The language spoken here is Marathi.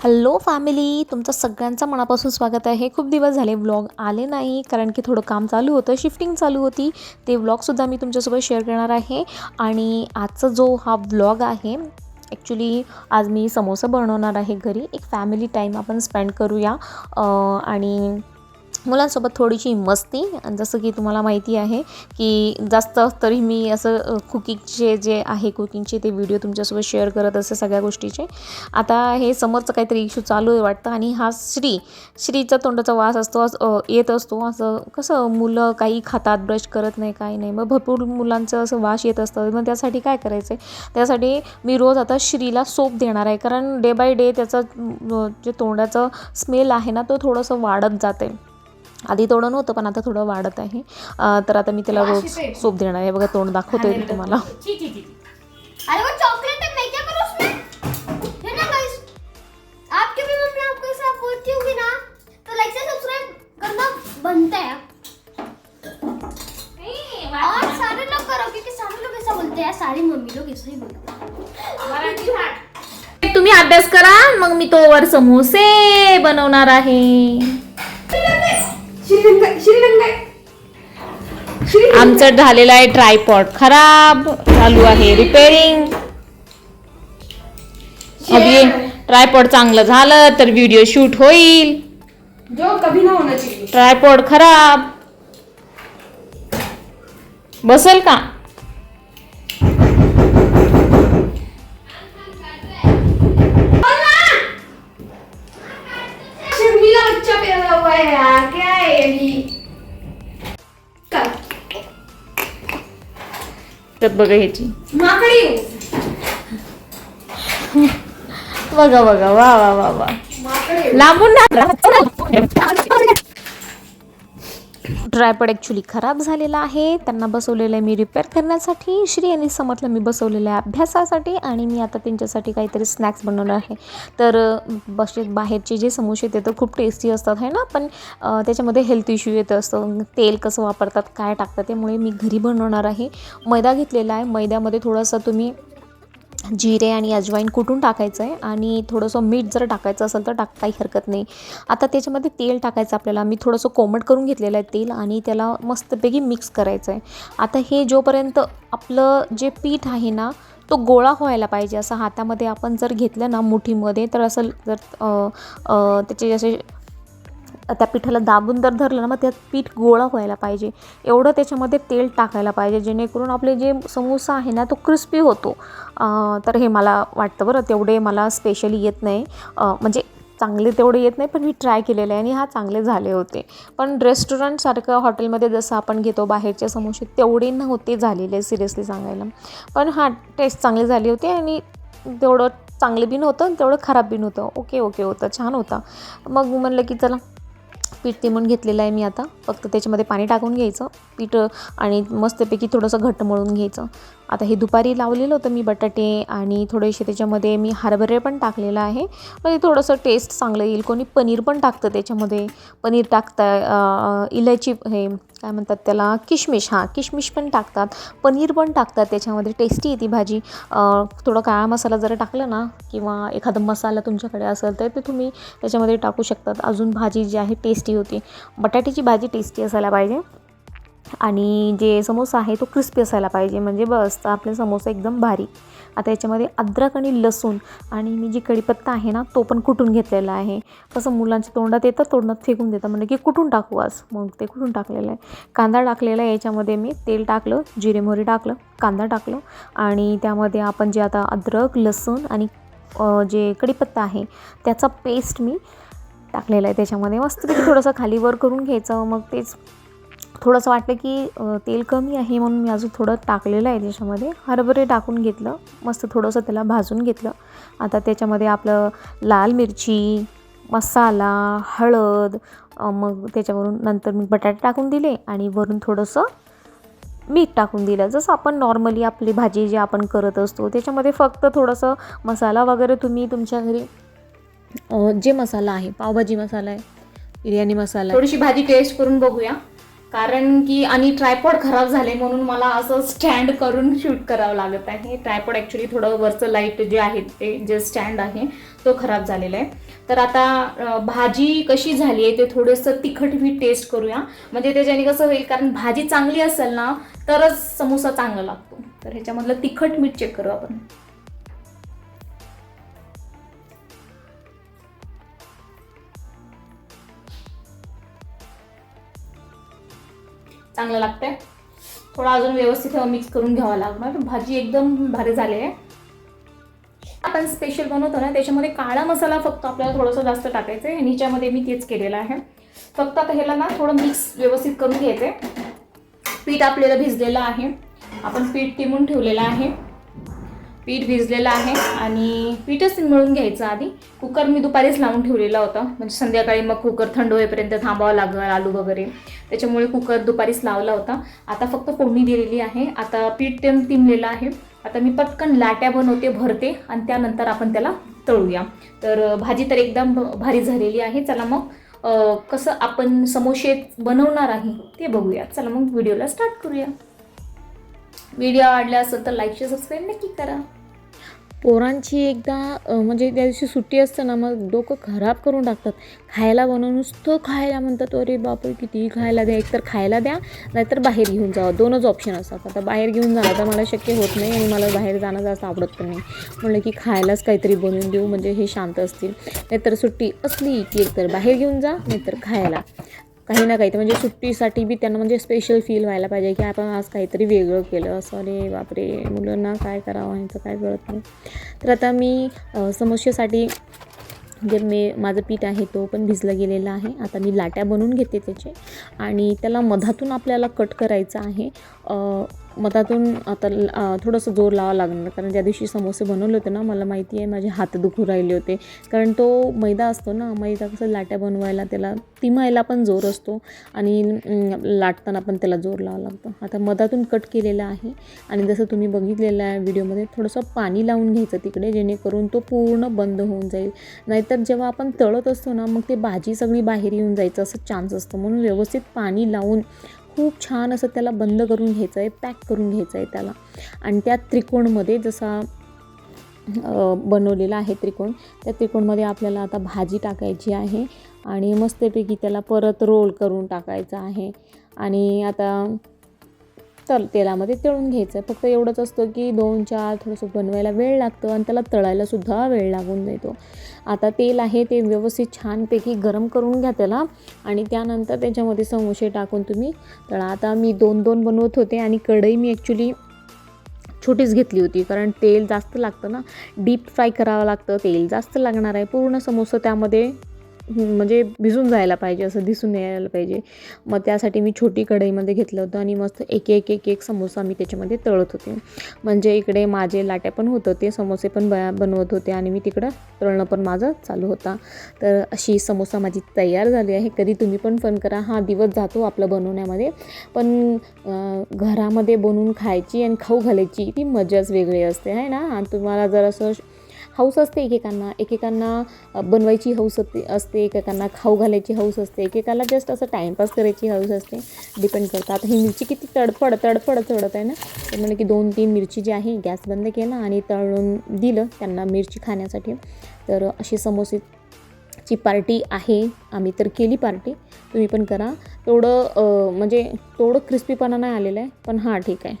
हॅलो फॅमिली तुमचं सगळ्यांचं मनापासून स्वागत आहे. खूप दिवस झाले व्लॉग आले नाही कारण की थोडं काम चालू होतं शिफ्टिंग चालू होती. ते व्लॉगसुद्धा मी तुमच्यासोबत शेअर करणार आहे. आणि आजचा जो हा व्लॉग आहे ॲक्च्युली आज मी समोसा बनवणार आहे घरी. एक फॅमिली टाईम आपण स्पेंड करूया. आणि मुलांसोबत थोडीशी मस्ती. आणि जसं की तुम्हाला माहिती आहे की जास्त तरी मी असं कुकिंगचे जे आहे कुकिंगचे ते व्हिडिओ तुमच्यासोबत शेअर करत असते सगळ्या गोष्टीचे. आता हे समोरचं काहीतरी इश्यू चालू आहे वाटतं आणि हा श्री श्रीचा तोंडाचा वास असतो येत असतो. असं कसं मुलं काही खातात ब्रश करत नाही काही नाही. मग भरपूर मुलांचं असं वास येत असतं. मग त्यासाठी काय करायचं आहे त्यासाठी मी रोज आता श्रीला सोप देणार आहे. कारण डे बाय डे त्याचा जे तोंडाचं स्मेल आहे ना तो थोडंसं वाढत जाते आधी थोडं नव्हतं पण आता थोडं वाढत आहे. तर आता मी त्याला रोज सोप देणार आहे. बघा तोंड दाखवते तुम्हाला. अरे वो चॉकलेट मैं क्या करूँ उसमें? है ना गाइस आपकी भी मम्मी आपको ऐसा बोलती होगी ना तो लाइक से सब्सक्राइब करना बनता है। और सारे लोग करो क्योंकि सारे लोग ऐसा बोलते हैं सारी मम्मी लोग ऐसा ही बोलते हैं। तुम्ही अभ्यास करा मग मी तोवर समोसे बनवणार आहे. आमचं झालेलं आहे ट्रायपॉड खराब चालू आहे. रिपेअरिंग अभि ट्रायपॉड चांगलं झालं तर व्हिडिओ शूट होईल. ट्रायपॉड खराब. बसेल का? तर बघा ह्याची. माकड़ी बघा बघा वा वा वा वा. लांबून ट्रायपॉड ॲक्च्युली खराब झालेला आहे. त्यांना बसवलेलं आहे मी रिपेअर करण्यासाठी. श्री आणि समर्थला मी बसवलेलं आहे अभ्यासासाठी आणि मी आता त्यांच्यासाठी काहीतरी स्नॅक्स बनवणार आहे. तर बसे बाहेरचे जे समोसे ते तर खूप टेस्टी असतात आहे ना? पण त्याच्यामध्ये हेल्थ इश्यू येत असतो. तेल कसं वापरतात काय टाकतात त्यामुळे मी घरी बनवणार आहे. मैदा घेतलेला आहे. मैद्यामध्ये थोडंसं तुम्ही जिरे आणि अजवाईन कुटून टाकायचं आहे? आणि थोडंसं मीठ जर टाकायचं असेल तर टाक काही हरकत नाही. आता त्याच्यामध्ये तेल टाकायचं आपल्याला. मी थोडंसं कोमट करून घेतलेलं आहे तेल आणि त्याला मस्तपैकी मिक्स करायचं आहे. आता हे जोपर्यंत आपलं जे पीठ आहे ना तो गोळा व्हायला पाहिजे. असं हातामध्ये आपण जर घेतलं ना मुठीमध्ये तर असं जर त्याचे जसे त्या पिठाला दाबून जर धरलं ना मग त्यात पीठ गोळा व्हायला पाहिजे. एवढं त्याच्यामध्ये तेल टाकायला पाहिजे जेणेकरून आपले जे समोसा आहे ना तो क्रिस्पी होतो. तर हे मला वाटतं बरं तेवढे मला स्पेशली येत नाही. म्हणजे चांगले तेवढे येत नाही पण मी ट्राय केलेले आहे आणि हा चांगले झाले होते. पण रेस्टॉरंटसारखं हॉटेलमध्ये जसं आपण घेतो बाहेरचे समोसे तेवढे नव्हते झालेले सिरियसली सांगायला. पण हा टेस्ट चांगली झाली होती आणि तेवढं चांगलं बी नव्हतं आणि तेवढं खराब बी नव्हतं. ओके ओके होतं छान होता. मग म्हणलं की चला पीठ तिमून घेतलेलं आहे मी आता. फक्त त्याच्यामध्ये पाणी टाकून घ्यायचं पीठ आणि मस्तपैकी थोडंसं घट्ट मळून घ्यायचं. आता हे दुपारी लावलेलं होतं मी बटाटे आणि थोडेसे त्याच्यामध्ये मी हरभरे पण टाकलेलं आहे. म्हणजे थोडंसं टेस्ट चांगलं येईल. कोणी पनीर पण टाकतं त्याच्यामध्ये. पनीर टाकतं इलायची हे काय म्हणतात त्याला? किशमिश. हां किशमिश पण टाकतात. पनीर पण टाकतात त्याच्यामध्ये. टेस्टी येते भाजी. थोडं काळा मसाला जर टाकलं ना किंवा एखादा मसाला तुमच्याकडे असेल तर ते तुम्ही त्याच्यामध्ये टाकू शकतात. अजून भाजी जी आहे टेस्टी होती. बटाट्याची भाजी टेस्टी असायला पाहिजे. आणि जे समोसा आहे तो क्रिस्पी असायला पाहिजे. म्हणजे बस तर आपले समोसा एकदम भारी. आता याच्यामध्ये अद्रक आणि लसूण आणि मी जी कढीपत्ता आहे ना तो पण कुटून घेतलेला आहे. कसं मुलांच्या तोंडात येतं तोंडात फेकून देतं. म्हणजे की कुठून टाकू आज. मग ते कुठून टाकलेलं आहे. कांदा टाकलेला आहे याच्यामध्ये मी. तेल टाकलं जिरे मोहरी टाकलं कांदा टाकलं. आणि त्यामध्ये आपण जे आता अद्रक लसूण आणि जे कढीपत्ता आहे त्याचा पेस्ट मी टाकलेला आहे त्याच्यामध्ये. मस्तपैकी थोडंसं खाली वर करून घ्यायचं. मग तेच थोडंसं वाटलं की तेल कमी आहे म्हणून मी अजून थोडं टाकलेलं आहे त्याच्यामध्ये. हरभरे टाकून घेतलं. मस्त थोडंसं त्याला भाजून घेतलं. आता त्याच्यामध्ये आपलं लाल मिरची मसाला हळद मग त्याच्यावरून नंतर मी बटाटे टाकून दिले आणि वरून थोडंसं मीठ टाकून दिलं. जसं आपण नॉर्मली आपली भाजी जी आपण करत असतो त्याच्यामध्ये फक्त थोडंसं मसाला वगैरे तुम्ही तुमच्या घरी जे मसाला आहे पावभाजी मसाला आहे बिर्याणी मसाला थोडीशी भाजी टेस्ट करून बघूया. कारण की आणि ट्रायपॉड खराब झाले म्हणून मला असं स्टँड करून शूट करावं लागत आहे. ट्रायपॉड ॲक्च्युली थोडं वरचं लाइट जे आहे ते जे स्टँड आहे तो खराब झालेला आहे. तर आता भाजी कशी झाली आहे ते थोडंसं तिखट मी टेस्ट करूया. म्हणजे त्याच्याने कसं होईल कारण भाजी चांगली असेल ना तरच समोसा चांगला लागतो. तर ह्याच्यामधलं तिखट मीठ चेक करू आपण. चांगलं लागतंय. थोडं अजून व्यवस्थित मिक्स करून घ्यावा लागणार. भाजी एकदम भारी झाली आहे. आपण स्पेशल बनवतो ना त्याच्यामध्ये काळा मसाला फक्त आपल्याला थोडंसं जास्त टाकायचं आहे ह्याच्यामध्ये मी तेच केलेलं आहे. फक्त आता ह्याला ना थोडं मिक्स व्यवस्थित करून घ्यायचं आहे पीठ आपल्याला भिजलेलं आहे. आपण पीठ टिमून ठेवलेलं आहे. पीठ भिजलेलं आहे आणि पीठच मिळून घ्यायचं आधी. कुकर मी दुपारीच लावून ठेवलेला होता. म्हणजे संध्याकाळी मग कुकर थंड होईपर्यंत थांबावं लागेल आलू वगैरे. त्याच्यामुळे कुकर दुपारीच लावला होता. आता फक्त फोडणी दिलेली आहे. आता पीठ ते तिमलेलं आहे. आता मी पटकन लाट्या बनवते भरते आणि त्यानंतर आपण त्याला तळूया. तर भाजी तर एकदम भ- भारी झालेली आहे. चला मग कसं आपण समोसे बनवणार आहे ते बघूया. चला मग व्हिडिओला स्टार्ट करूया. व्हिडिओ आवडला असेल तर लाईक शेअर सबस्क्राईब नक्की करा. पोरांची एकदा म्हणजे त्या दिवशी सुट्टी असतं ना मग डोकं खराब करून टाकतात. खायला बनवून नुसतं खायला म्हणतात अरे बापरे किती खायला द्या एकतर खायला द्या नाहीतर बाहेर घेऊन जावं दोनच ऑप्शन असतात. आता बाहेर घेऊन जाणं तर मला शक्य होत नाही आणि मला बाहेर जाणं जास्त आवडत पण नाही. म्हणलं की खायलाच काहीतरी बनवून देऊ म्हणजे हे शांत असतील. नाहीतर सुट्टी असली की एकतर बाहेर घेऊन जा नाहीतर खायला. काही ना काही म्हणजे सुट्टीसाठी बी त्यांना म्हणजे स्पेशल फील व्हायला पाहिजे की आपण आज काहीतरी वेगळं केलं असं. अरे बापरे मुलांना काय करावं ह्यांचं काय कळत नाही. तर आता मी समस्येसाठी जे मे माझं पीठ आहे तो पण भिजलं गेलेला आहे. आता मी लाट्या बनवून घेते त्याचे. आणि त्याला मधातून आपल्याला कट करायचं आहे. मतातून आता थोडंसं जोर लावा लागणार. कारण ज्या दिवशी समोसे बनवले होते ना मला माहिती आहे माझे हात दुखू राहिले होते. कारण तो मैदा असतो ना मैदा कसं लाट्या बनवायला त्याला तिमायला पण जोर असतो आणि लाटताना पण त्याला जोर लावावं लागतं. आता मधातून कट केलेला आहे आणि जसं तुम्ही बघितलेलं आहे व्हिडिओमध्ये थोडंसं पाणी लावून घ्यायचं तिकडे जेणेकरून तो पूर्ण बंद होऊन जाईल. नाहीतर जेव्हा आपण तळत असतो ना मग ते भाजी सगळी बाहेर येऊन जायचं असं चान्स असतं. म्हणून व्यवस्थित पाणी लावून खूप छान असं त्याला बंद करून घ्यायचं आहे पॅक करून घ्यायचं आहे त्याला. आणि त्या त्रिकोणमध्ये जसा बनवलेला आहे त्रिकोण त्या त्रिकोणमध्ये आपल्याला आता भाजी टाकायची आहे आणि मस्तपैकी त्याला परत रोल करून टाकायचं आहे. आणि आता तल तेलामध्ये तळून घ्यायचं. फक्त एवढंच असतं की दोन चार थोडंसं बनवायला वेळ लागतं आणि त्याला तळायलासुद्धा वेळ लागून जातो. आता तेल आहे ते व्यवस्थित छानपैकी गरम करून घ्या त्याला आणि त्यानंतर त्याच्यामध्ये समोसे टाकून तुम्ही तळा. आता मी दोन दोन बनवत होते आणि कढई मी ॲक्च्युली छोटीच घेतली होती कारण तेल जास्त लागतं ना. डीप फ्राय करावं लागतं तेल जास्त लागणार आहे. पूर्ण समोसा त्यामध्ये म्हणजे भिजून जायला पाहिजे असं दिसून यायला पाहिजे. मग त्यासाठी मी छोटी कढईमध्ये घेतलं होतं आणि मस्त एक एक एक एक समोसा मी त्याच्यामध्ये तळत होते. म्हणजे इकडे माझे लाट्या पण होत होते समोसे पण ब बनवत होते आणि मी तिकडं तळणं पण माझं चालू होता. तर अशी समोसा माझी तयार झाली आहे. कधी तुम्ही पण फन करा. हा दिवस जातो आपलं बनवण्यामध्ये. पण घरामध्ये बनवून खायची आणि खाऊ घालायची ती मजाच वेगळी असते आहे ना? आणि तुम्हाला जर असं हौस असते एकेकांना. एकेकांना बनवायची हौस असते एकेकांना खाऊ घालायची हौस असते एकेकाला जस्ट असं टाईमपास करायची हौस असते. डिपेंड करतं. आता ही मिरची किती तडफड तडफड चढत आहे ना? तर म्हणजे की दोन तीन मिरची जी आहे गॅस बंद केला आणि तळून दिलं त्यांना मिरची खाण्यासाठी. तर अशी समोसे ची पार्टी आहे. आम्ही तर केली पार्टी. तुम्ही पण करा. थोडं म्हणजे थोडं क्रिस्पीपणा नाही आलेलं आहे पण हां ठीक आहे.